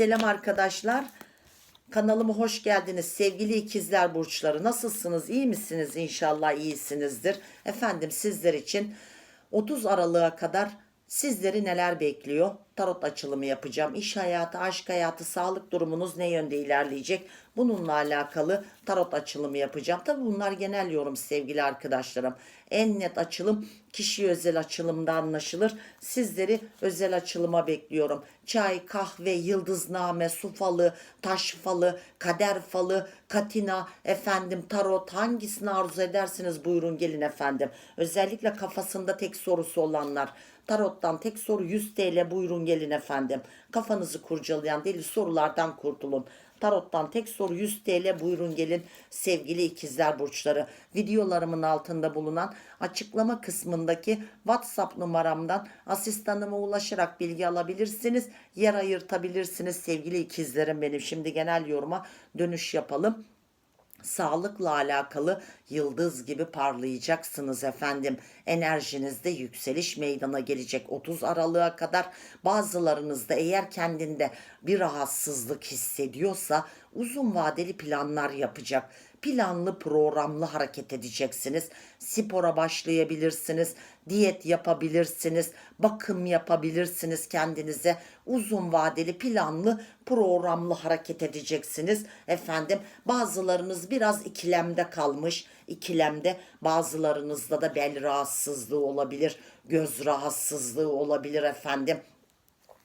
Selam arkadaşlar. Kanalıma hoş geldiniz sevgili ikizler burçları. Nasılsınız? İyi misiniz? İnşallah iyisinizdir. Efendim sizler için 30 Aralık'a kadar sizleri neler bekliyor? Tarot açılımı yapacağım. İş hayatı, aşk hayatı, sağlık durumunuz ne yönde ilerleyecek? Bununla alakalı tarot açılımı yapacağım. Tabi bunlar genel yorum sevgili arkadaşlarım. En net açılım kişi özel açılımda anlaşılır. Sizleri özel açılıma bekliyorum. Çay, kahve, yıldızname, su falı, taş falı, kader falı, katina, efendim tarot hangisini arzu edersiniz buyurun gelin efendim. Özellikle kafasında tek sorusu olanlar. Tarottan tek soru 100 TL buyurun gelin efendim. Kafanızı kurcalayan deli sorulardan kurtulun. Tarottan tek soru 100 TL buyurun gelin sevgili ikizler burçları. Videolarımın altında bulunan açıklama kısmındaki WhatsApp numaramdan asistanıma ulaşarak bilgi alabilirsiniz. Yer ayırtabilirsiniz sevgili ikizlerim benim. Şimdi genel yoruma dönüş yapalım sağlıkla alakalı yıldız gibi parlayacaksınız efendim. Enerjinizde yükseliş meydana gelecek 30 Aralık'a kadar. Bazılarınızda eğer kendinde bir rahatsızlık hissediyorsa uzun vadeli planlar yapacak. Planlı programlı hareket edeceksiniz. Spora başlayabilirsiniz. Diyet yapabilirsiniz. Bakım yapabilirsiniz kendinize. Uzun vadeli planlı programlı hareket edeceksiniz. Efendim bazılarınız biraz ikilemde kalmış. İkilemde bazılarınızda da bel rahatsızlığı olabilir. Göz rahatsızlığı olabilir efendim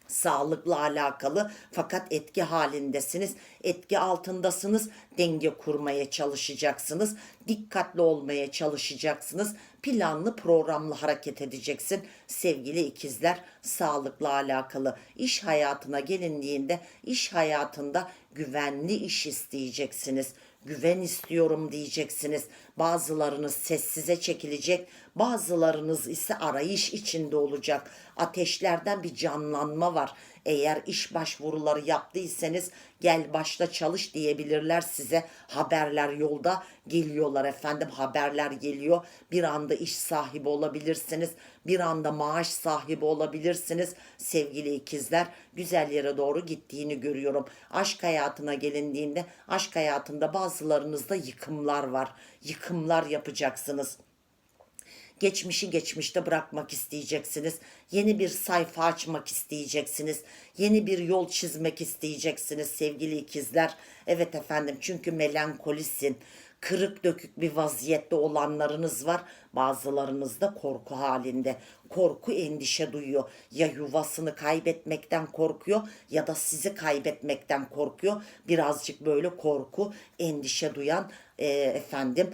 sağlıkla alakalı fakat etki halindesiniz. Etki altındasınız. Denge kurmaya çalışacaksınız. Dikkatli olmaya çalışacaksınız. Planlı programlı hareket edeceksin. Sevgili ikizler sağlıkla alakalı iş hayatına gelindiğinde iş hayatında güvenli iş isteyeceksiniz güven istiyorum diyeceksiniz. Bazılarınız sessize çekilecek, bazılarınız ise arayış içinde olacak. Ateşlerden bir canlanma var. Eğer iş başvuruları yaptıysanız gel başla çalış diyebilirler size. Haberler yolda geliyorlar efendim. Haberler geliyor. Bir anda iş sahibi olabilirsiniz. Bir anda maaş sahibi olabilirsiniz. Sevgili ikizler güzel yere doğru gittiğini görüyorum. Aşk hayatına gelindiğinde aşk hayatında bazılarınızda yıkımlar var. Yıkımlar yapacaksınız. Geçmişi geçmişte bırakmak isteyeceksiniz. Yeni bir sayfa açmak isteyeceksiniz. Yeni bir yol çizmek isteyeceksiniz sevgili ikizler. Evet efendim çünkü melankolisin. Kırık dökük bir vaziyette olanlarınız var. Bazılarınız da korku halinde. Korku endişe duyuyor. Ya yuvasını kaybetmekten korkuyor ya da sizi kaybetmekten korkuyor. Birazcık böyle korku, endişe duyan e, efendim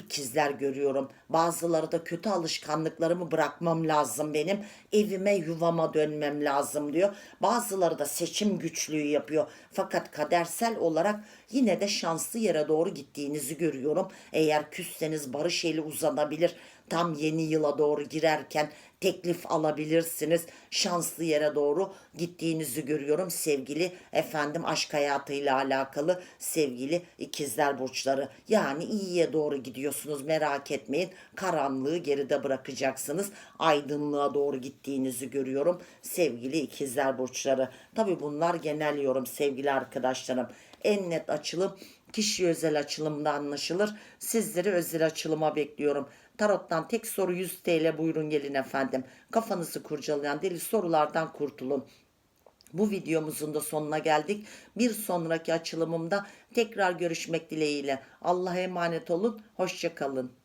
ikizler görüyorum. Bazıları da kötü alışkanlıklarımı bırakmam lazım benim. Evime yuvama dönmem lazım diyor. Bazıları da seçim güçlüğü yapıyor. Fakat kadersel olarak yine de şanslı yere doğru gittiğinizi görüyorum. Eğer küsseniz barış eli uzanabilir. Tam yeni yıla doğru girerken teklif alabilirsiniz. Şanslı yere doğru gittiğinizi görüyorum sevgili efendim aşk hayatıyla alakalı sevgili ikizler burçları. Yani iyiye doğru gidiyorsunuz merak etmeyin. Karanlığı geride bırakacaksınız. Aydınlığa doğru gittiğinizi görüyorum sevgili ikizler burçları. Tabi bunlar genel yorum sevgili arkadaşlarım. En net açılım kişi özel açılımda anlaşılır. Sizleri özel açılıma bekliyorum. Tarottan tek soru 100 TL buyurun gelin efendim. Kafanızı kurcalayan deli sorulardan kurtulun. Bu videomuzun da sonuna geldik. Bir sonraki açılımımda tekrar görüşmek dileğiyle. Allah'a emanet olun. Hoşçakalın.